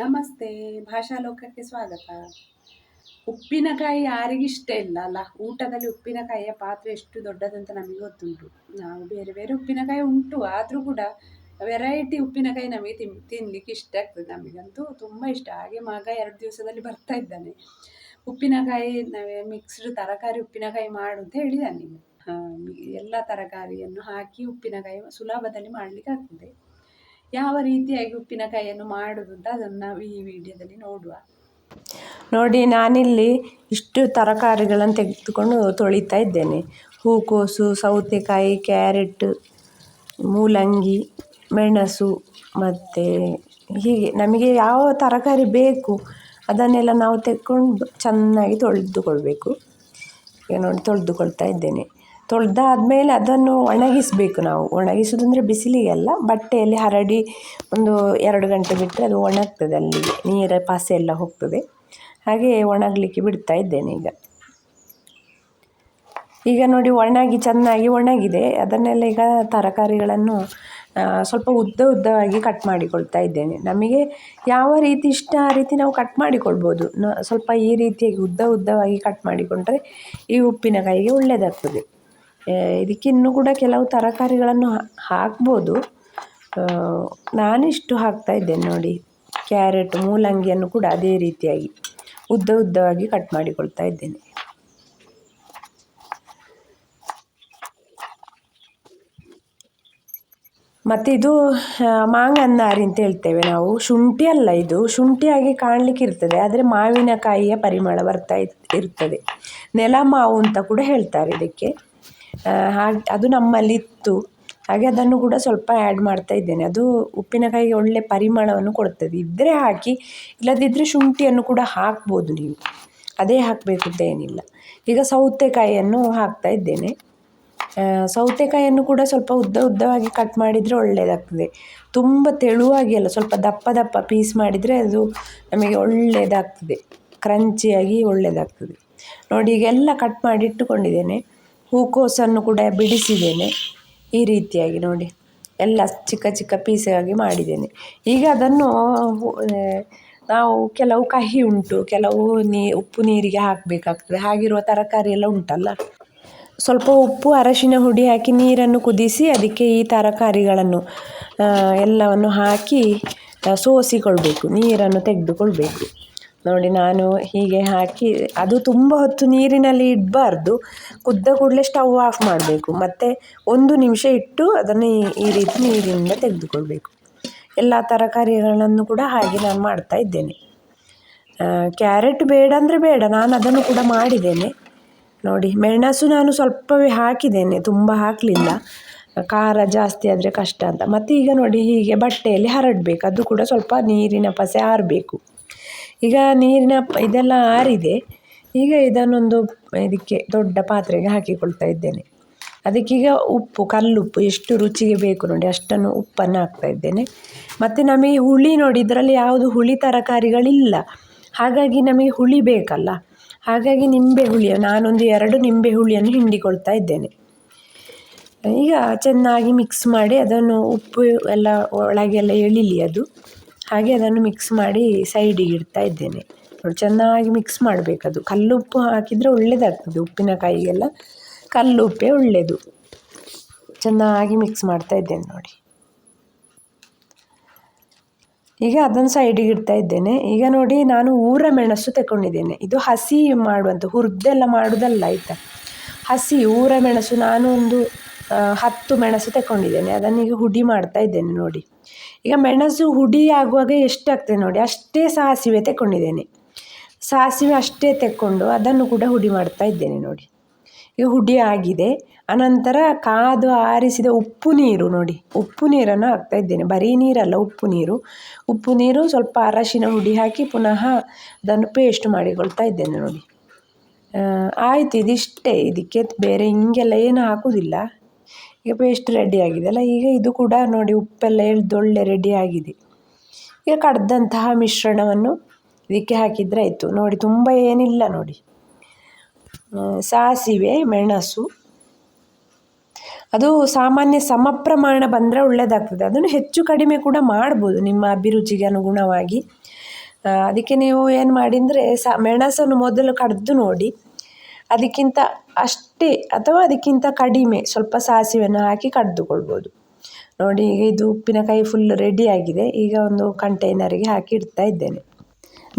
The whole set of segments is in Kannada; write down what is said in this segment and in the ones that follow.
ನಮಸ್ತೆ ಭಾಷಾ ಲೋಕಕ್ಕೆ ಸ್ವಾಗತ. ಉಪ್ಪಿನಕಾಯಿ ಯಾರಿಗಿಷ್ಟ ಇಲ್ಲ ಅಲ್ಲ? ಊಟದಲ್ಲಿ ಉಪ್ಪಿನಕಾಯಿಯ ಪಾತ್ರ ಎಷ್ಟು ದೊಡ್ಡದಂತ ನಮಗೆ ಗೊತ್ತುಂಟು. ನಾವು ಬೇರೆ ಬೇರೆ ಉಪ್ಪಿನಕಾಯಿ ಉಂಟು, ಆದರೂ ಕೂಡ ವೆರೈಟಿ ಉಪ್ಪಿನಕಾಯಿ ನಮಗೆ ತಿನ್ ತಿನ್ನಲಿಕ್ಕೆ ಇಷ್ಟ ಆಗ್ತದೆ. ನಮಗಂತೂ ತುಂಬ ಇಷ್ಟ. ಹಾಗೆ ಮಗ ಎರಡು ದಿವಸದಲ್ಲಿ ಬರ್ತಾ ಇದ್ದಾನೆ. ಉಪ್ಪಿನಕಾಯಿ ನಾವೇ ಮಿಕ್ಸ್ಡ್ ತರಕಾರಿ ಉಪ್ಪಿನಕಾಯಿ ಮಾಡು ಅಂತ ಹೇಳಿದ್ದಾನೆ ಎಲ್ಲ ತರಕಾರಿಯನ್ನು ಹಾಕಿ ಉಪ್ಪಿನಕಾಯಿ ಸುಲಭದಲ್ಲಿ ಮಾಡಲಿಕ್ಕೆ ಆಗ್ತದೆ. ಯಾವ ರೀತಿಯಾಗಿ ಉಪ್ಪಿನಕಾಯಿಯನ್ನು ಮಾಡೋದು ಅಂತ ಅದನ್ನು ನಾವು ಈ ವಿಡಿಯೋದಲ್ಲಿ ನೋಡುವ. ನೋಡಿ, ನಾನಿಲ್ಲಿ ಇಷ್ಟು ತರಕಾರಿಗಳನ್ನು ತೆಗೆದುಕೊಂಡು ತೊಳಿತಾ ಇದ್ದೇನೆ. ಹೂಕೋಸು, ಸೌತೆಕಾಯಿ, ಕ್ಯಾರೆಟ್, ಮೂಲಂಗಿ, ಮೆಣಸು ಮತ್ತು ಹೀಗೆ ನಮಗೆ ಯಾವ ತರಕಾರಿ ಬೇಕು ಅದನ್ನೆಲ್ಲ ನಾವು ತೆಕ್ಕೊಂಡು ಚೆನ್ನಾಗಿ ತೊಳೆದುಕೊಳ್ಬೇಕು. ಈಗ ನೋಡಿ, ತೊಳೆದುಕೊಳ್ತಾ ಇದ್ದೇನೆ. ತೊಳೆದಾದ್ಮೇಲೆ ಅದನ್ನು ಒಣಗಿಸಬೇಕು ನಾವು. ಒಣಗಿಸೋದಂದರೆ ಬಿಸಿಲಿಗೆ ಅಲ್ಲ, ಬಟ್ಟೆಯಲ್ಲಿ ಹರಡಿ ಒಂದು ಎರಡು ಗಂಟೆ ಬಿಟ್ಟರೆ ಅದು ಒಣಗ್ತದೆ ಅಲ್ಲಿಗೆ, ನೀರ ಪಾಸೆ ಎಲ್ಲ ಹೋಗ್ತದೆ. ಹಾಗೆ ಒಣಗಲಿಕ್ಕೆ ಬಿಡ್ತಾ ಇದ್ದೇನೆ ಈಗ. ಈಗ ನೋಡಿ ಒಣಗಿ, ಚೆನ್ನಾಗಿ ಒಣಗಿದೆ. ಅದನ್ನೆಲ್ಲ ಈಗ ತರಕಾರಿಗಳನ್ನು ಸ್ವಲ್ಪ ಉದ್ದ ಉದ್ದವಾಗಿ ಕಟ್ ಮಾಡಿಕೊಳ್ತಾ ಇದ್ದೇನೆ. ನಮಗೆ ಯಾವ ರೀತಿ ಇಷ್ಟ ಆ ರೀತಿ ನಾವು ಕಟ್ ಮಾಡಿಕೊಳ್ಬೋದು. ಸ್ವಲ್ಪ ಈ ರೀತಿಯಾಗಿ ಉದ್ದ ಉದ್ದವಾಗಿ ಕಟ್ ಮಾಡಿಕೊಂಡ್ರೆ ಈ ಉಪ್ಪಿನಕಾಯಿಗೆ ಒಳ್ಳೆಯದಾಗ್ತದೆ ಇದಕ್ಕೆ ಇನ್ನೂ ಕೂಡ ಕೆಲವು ತರಕಾರಿಗಳನ್ನು ಹಾಕ್ಬೋದು. ನಾನಿಷ್ಟು ಹಾಕ್ತಾ ಇದ್ದೇನೆ ನೋಡಿ. ಕ್ಯಾರೆಟ್, ಮೂಲಂಗಿಯನ್ನು ಕೂಡ ಅದೇ ರೀತಿಯಾಗಿ ಉದ್ದ ಉದ್ದವಾಗಿ ಕಟ್ ಮಾಡಿಕೊಳ್ತಾ ಇದ್ದೇನೆ. ಮತ್ತು ಇದು ಮಾಂಗನ್ನಾರಿ ಅಂತ ಹೇಳ್ತೇವೆ ನಾವು. ಶುಂಠಿ ಅಲ್ಲ ಇದು. ಶುಂಠಿಯಾಗಿ ಕಾಣಲಿಕ್ಕೆ ಇರ್ತದೆ, ಆದರೆ ಮಾವಿನಕಾಯಿಯ ಪರಿಮಳ ಬರ್ತಾ ಇರ್ತದೆ. ನೆಲ ಮಾವು ಅಂತ ಕೂಡ ಹೇಳ್ತಾರೆ ಇದಕ್ಕೆ. ಹಾಗೆ ಅದು ನಮ್ಮಲ್ಲಿತ್ತು. ಹಾಗೆ ಅದನ್ನು ಕೂಡ ಸ್ವಲ್ಪ ಆ್ಯಡ್ ಮಾಡ್ತಾ ಇದ್ದೇನೆ. ಅದು ಉಪ್ಪಿನಕಾಯಿಗೆ ಒಳ್ಳೆ ಪರಿಮಳವನ್ನು ಕೊಡ್ತದೆ. ಇದ್ದರೆ ಹಾಕಿ ಇಲ್ಲದಿದ್ದರೆ ಶುಂಠಿಯನ್ನು ಕೂಡ ಹಾಕ್ಬೋದು ನೀವು. ಅದೇ ಹಾಕಬೇಕು ಅಂತ ಏನಿಲ್ಲ. ಈಗ ಸೌತೆಕಾಯಿಯನ್ನು ಹಾಕ್ತಾ ಇದ್ದೇನೆ. ಸೌತೆಕಾಯಿಯನ್ನು ಕೂಡ ಸ್ವಲ್ಪ ಉದ್ದ ಉದ್ದವಾಗಿ ಕಟ್ ಮಾಡಿದರೆ ಒಳ್ಳೆಯದಾಗ್ತದೆ ತುಂಬ ತೆಳುವಾಗಿ ಅಲ್ಲ, ಸ್ವಲ್ಪ ದಪ್ಪ ದಪ್ಪ ಪೀಸ್ ಮಾಡಿದರೆ ಅದು ನಮಗೆ ಒಳ್ಳೆಯದಾಗ್ತದೆ ಕ್ರಂಚಿಯಾಗಿ ಒಳ್ಳೆಯದಾಗ್ತದೆ ನೋಡಿ ಈಗೆಲ್ಲ ಕಟ್ ಮಾಡಿ ಇಟ್ಟುಕೊಂಡಿದ್ದೇನೆ. ಹೂಕೋಸನ್ನು ಕೂಡ ಬಿಡಿಸಿದ್ದೇನೆ. ಈ ರೀತಿಯಾಗಿ ನೋಡಿ. ಎಲ್ಲ ಚಿಕ್ಕ ಚಿಕ್ಕ ಪೀಸಾಗಿ ಮಾಡಿದ್ದೇನೆ. ಈಗ ಅದನ್ನು ನಾವು ಕೆಲವು ಕಹಿ ಉಂಟು. ಕೆಲವು ನೀ, ಉಪ್ಪು ನೀರಿಗೆ ಹಾಕಬೇಕಾಗ್ತದೆ. ಹಾಗಿರುವ ತರಕಾರಿ ಎಲ್ಲ ಉಂಟಲ್ಲ. ಸ್ವಲ್ಪ ಉಪ್ಪು, ಅರಶಿನ ಹುಡಿ ಹಾಕಿ ನೀರನ್ನು ಕುದಿಸಿ ಅದಕ್ಕೆ ಈ ತರಕಾರಿಗಳನ್ನು ಎಲ್ಲವನ್ನು ಹಾಕಿ ಸೋಸಿಕೊಳ್ಬೇಕು. ನೀರನ್ನು ತೆಗೆದುಕೊಳ್ಬೇಕು. ನೋಡಿ ನಾನು ಹೀಗೆ ಹಾಕಿ, ಅದು ತುಂಬ ಹೊತ್ತು ನೀರಿನಲ್ಲಿ ಇಡಬಾರ್ದು. ಕುದ್ದ ಕೂಡಲೇ ಸ್ಟವ್ ಆಫ್ ಮಾಡಬೇಕು. ಮತ್ತು ಒಂದು ನಿಮಿಷ ಇಟ್ಟು ಅದನ್ನು ಈ ರೀತಿ ನೀರಿನಿಂದ ತೆಗೆದುಕೊಳ್ಬೇಕು. ಎಲ್ಲ ತರಕಾರಿಗಳನ್ನು ಕೂಡ ಹಾಗೆ ನಾನು ಮಾಡ್ತಾ ಇದ್ದೇನೆ. ಕ್ಯಾರೆಟ್ ಬೇಡ ಅಂದರೆ ಬೇಡ, ನಾನು ಅದನ್ನು ಕೂಡ ಮಾಡಿದ್ದೇನೆ. ನೋಡಿ, ಮೆಣಸು ನಾನು ಸ್ವಲ್ಪವೇ ಹಾಕಿದ್ದೇನೆ, ತುಂಬ ಹಾಕಲಿಲ್ಲ. ಖಾರ ಜಾಸ್ತಿ ಆದರೆ ಕಷ್ಟ ಅಂತ. ಮತ್ತು ಈಗ ನೋಡಿ, ಹೀಗೆ ಬಟ್ಟೆಯಲ್ಲಿ ಹರಡಬೇಕು. ಅದು ಕೂಡ ಸ್ವಲ್ಪ ನೀರಿನ ಪಸೆ ಆರಬೇಕು. ಈಗ ನೀರಿನ ಇದೆಲ್ಲ ಆರಿದೆ, ಈಗ ಇದನ್ನೊಂದು ಇದಕ್ಕೆ ದೊಡ್ಡ ಪಾತ್ರೆಗೆ ಹಾಕಿಕೊಳ್ತಾ ಇದ್ದೇನೆ. ಅದಕ್ಕೀಗ ಉಪ್ಪು, ಕಲ್ಲುಪ್ಪು ಎಷ್ಟು ರುಚಿಗೆ ಬೇಕು ನೋಡಿ ಅಷ್ಟನ್ನು ಉಪ್ಪನ್ನು ಹಾಕ್ತಾ ಇದ್ದೇನೆ. ಮತ್ತು ನಮಗೆ ಹುಳಿ ನೋಡಿ, ಇದರಲ್ಲಿ ಯಾವುದು ಹುಳಿ ತರಕಾರಿಗಳಿಲ್ಲ. ಹಾಗಾಗಿ ನಮಗೆ ಹುಳಿ ಬೇಕಲ್ಲ. ಹಾಗಾಗಿ ನಿಂಬೆ ಹುಳಿಯ ನಾನೊಂದು ಎರಡು ನಿಂಬೆ ಹುಳಿಯನ್ನು ಹಿಂಡಿಕೊಳ್ತಾ ಇದ್ದೇನೆ. ಈಗ ಚೆನ್ನಾಗಿ ಮಿಕ್ಸ್ ಮಾಡಿ ಅದನ್ನು ಉಪ್ಪು ಎಲ್ಲ ಒಳಗೆಲ್ಲ ಎಳಿಲಿ ಅದು. ಹಾಗೆ ಅದನ್ನು ಮಿಕ್ಸ್ ಮಾಡಿ ಸೈಡಿಗೆ ಇಡ್ತಾ ಇದ್ದೇನೆ. ನೋಡಿ, ಚೆನ್ನಾಗಿ ಮಿಕ್ಸ್ ಮಾಡಬೇಕದು. ಕಲ್ಲುಪ್ಪು ಹಾಕಿದರೆ ಒಳ್ಳೆಯದಾಗ್ತದೆ ಉಪ್ಪಿನಕಾಯಿಗೆಲ್ಲ. ಕಲ್ಲುಪ್ಪೇ ಒಳ್ಳೆಯದು ಚೆನ್ನಾಗಿ ಮಿಕ್ಸ್ ಮಾಡ್ತಾ ಇದ್ದೇನೆ ನೋಡಿ. ಈಗ ಅದನ್ನು ಸೈಡಿಗೆ ಇಡ್ತಾ ಇದ್ದೇನೆ. ಈಗ ನೋಡಿ, ನಾನು ಊರ ಮೆಣಸು ತಗೊಂಡಿದ್ದೇನೆ. ಇದು ಹಸಿ ಮಾಡುವಂಥ ಹುರಿದೆಲ್ಲ ಮಾಡೋದಲ್ಲ ಆಯಿತಾ? ಹಸಿ ಊರ ಮೆಣಸು. ನಾನು ಒಂದು ಹತ್ತು ಮೆಣಸು ತಗೊಂಡಿದ್ದೇನೆ ಅದನ್ನೀಗ ಹುಡಿ ಮಾಡ್ತಾ ಇದ್ದೇನೆ ನೋಡಿ. ಈಗ ಮೆಣಸು ಹುಡಿ ಆಗುವಾಗ ಎಷ್ಟಾಗ್ತದೆ ನೋಡಿ. ಅಷ್ಟೇ ಸಾಸಿವೆ ತಗೊಂಡಿದ್ದೇನೆ ಸಾಸಿವೆ ಅಷ್ಟೇ ತೆಕ್ಕೊಂಡು ಅದನ್ನು ಕೂಡ ಹುಡಿ ಮಾಡ್ತಾ ಇದ್ದೇನೆ ನೋಡಿ. ಈಗ ಹುಡಿ ಆಗಿದೆ. ಅನಂತರ ಕಾದು ಆರಿಸಿದ ಉಪ್ಪು ನೀರು ನೋಡಿ. ಉಪ್ಪು ನೀರನ್ನು ಹಾಕ್ತಾ ಇದ್ದೇನೆ. ಬರೀ ನೀರಲ್ಲ, ಉಪ್ಪು ನೀರು. ಉಪ್ಪು ನೀರು ಸ್ವಲ್ಪ ಅರಶಿನ ಹುಡಿ ಹಾಕಿ ಪುನಃ ಅದನ್ನು ಪೇಸ್ಟ್ ಮಾಡಿಕೊಳ್ತಾ ಇದ್ದೇನೆ ನೋಡಿ. ಆಯಿತು, ಇದಿಷ್ಟೇ. ಇದಕ್ಕೆ ಬೇರೆ ಹಿಂಗೆಲ್ಲ ಏನು ಹಾಕುವುದಿಲ್ಲ ಈಗ ಪೇಸ್ಟ್ ರೆಡಿ ಆಗಿದೆ. ಅಲ್ಲ, ಈಗ ಇದು ಕೂಡ ನೋಡಿ ಉಪ್ಪೆಲ್ಲ ರೆಡಿ ಆಗಿದೆ. ಈಗ ಕಡ್ದಂತಹ ಮಿಶ್ರಣವನ್ನು ಇದಕ್ಕೆ ಹಾಕಿದರೆ ಆಯಿತು. ನೋಡಿ, ತುಂಬ ಏನಿಲ್ಲ ನೋಡಿ. ಸಾಸಿವೆ, ಮೆಣಸು. ಅದು ಸಾಮಾನ್ಯ ಸಮ ಪ್ರಮಾಣ ಬಂದರೆ ಒಳ್ಳೆಯದಾಗ್ತದೆ ಅದನ್ನು ಹೆಚ್ಚು ಕಡಿಮೆ ಕೂಡ ಮಾಡ್ಬೋದು ನಿಮ್ಮ ಅಭಿರುಚಿಗೆ ಅನುಗುಣವಾಗಿ. ಅದಕ್ಕೆ ನೀವು ಏನು ಮಾಡಿದರೆ ಸ, ಮೆಣಸನ್ನು ಮೊದಲು ಕಡಿದು ನೋಡಿ. ಅದಕ್ಕಿಂತ ಅಷ್ಟೇ ಅಥವಾ ಅದಕ್ಕಿಂತ ಕಡಿಮೆ ಸ್ವಲ್ಪ ಸಾಸಿವೆಯನ್ನು ಹಾಕಿ ಕಡಿದುಕೊಳ್ಬೋದು. ನೋಡಿ, ಈಗ ಇದು ಉಪ್ಪಿನಕಾಯಿ ಫುಲ್ ರೆಡಿಯಾಗಿದೆ ಈಗ ಒಂದು ಕಂಟೈನರಿಗೆ ಹಾಕಿ ಇಡ್ತಾ ಇದ್ದೇನೆ.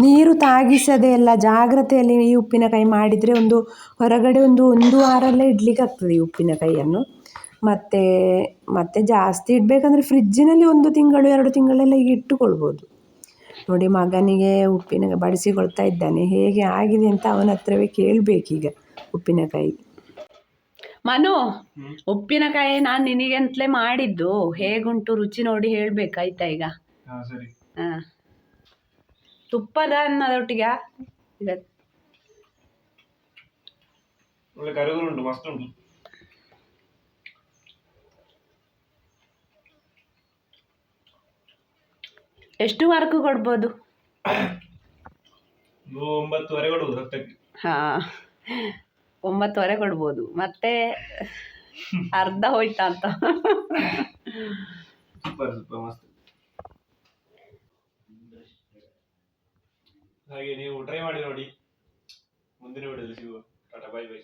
ನೀರು ತಾಗಿಸದೆ ಎಲ್ಲ ಜಾಗ್ರತೆಯಲ್ಲಿ ಈ ಉಪ್ಪಿನಕಾಯಿ ಮಾಡಿದರೆ ಒಂದು ಹೊರಗಡೆ ಒಂದು ಒಂದು ವಾರಲ್ಲೇ ಇಡ್ಲಿಕ್ಕೆ ಆಗ್ತದೆ ಈ ಉಪ್ಪಿನಕಾಯಿಯನ್ನು. ಮತ್ತು, ಮತ್ತೆ ಜಾಸ್ತಿ ಇಡಬೇಕಂದ್ರೆ ಫ್ರಿಜ್ಜಿನಲ್ಲಿ ಒಂದು ತಿಂಗಳು, ಎರಡು ತಿಂಗಳೆಲ್ಲ ಈಗ ಇಟ್ಟುಕೊಳ್ಬೋದು. ನೋಡಿ ಮಗನಿಗೆ ಉಪ್ಪಿನ ಬಡಿಸಿಕೊಳ್ತಾ ಇದ್ದಾನೆ. ಹೇಗೆ ಆಗಿದೆ ಅಂತ ಅವನ ಹತ್ರವೇ ಕೇಳಬೇಕೀಗ ಉಪ್ಪಿನಕಾಯಿ. ಮನು ಉಪ್ಪಿನಕಾಯಿ ನಾನು ನಿನಗಂತಲೇ ಮಾಡಿದ್ದು. ಹೇಗುಂಟು ರುಚಿ ನೋಡಿ ಹೇಳಬೇಕಾಯ್ತಾ ಈಗ? ಹಾ ತುಪ್ಪದ ಅನ್ನೋದೊಟ್ಟಿಗ ಈಗ ಒಳ್ಳೆ ಕರಿಗಳು ಮಸ್ತ್ ಉಂಟು. ಎಷ್ಟು ವರ್ಕ್ ಕೊಡ್ಬೋದು? ಒಂಬತ್ತುವರೆ ಹತ್ತಕ್ಕೆ. ಹಾಂ ಒಂಬತ್ತುವರೆ ಕೊಡ್ಬೋದು. ಮತ್ತೆ ಅರ್ಧ ಹೋಯ್ತಾ ಅಂತ. ಸೂಪರ್ ಸೂಪರ್ ಮಸ್ತ್. ಹಾಗೆ ನೀವು ಟ್ರೈ ಮಾಡಿ ನೋಡಿ. ಮುಂದಿನ ವಿಡಿಯೋದಲ್ಲಿ ಸಿಗುವ. Tata bye bye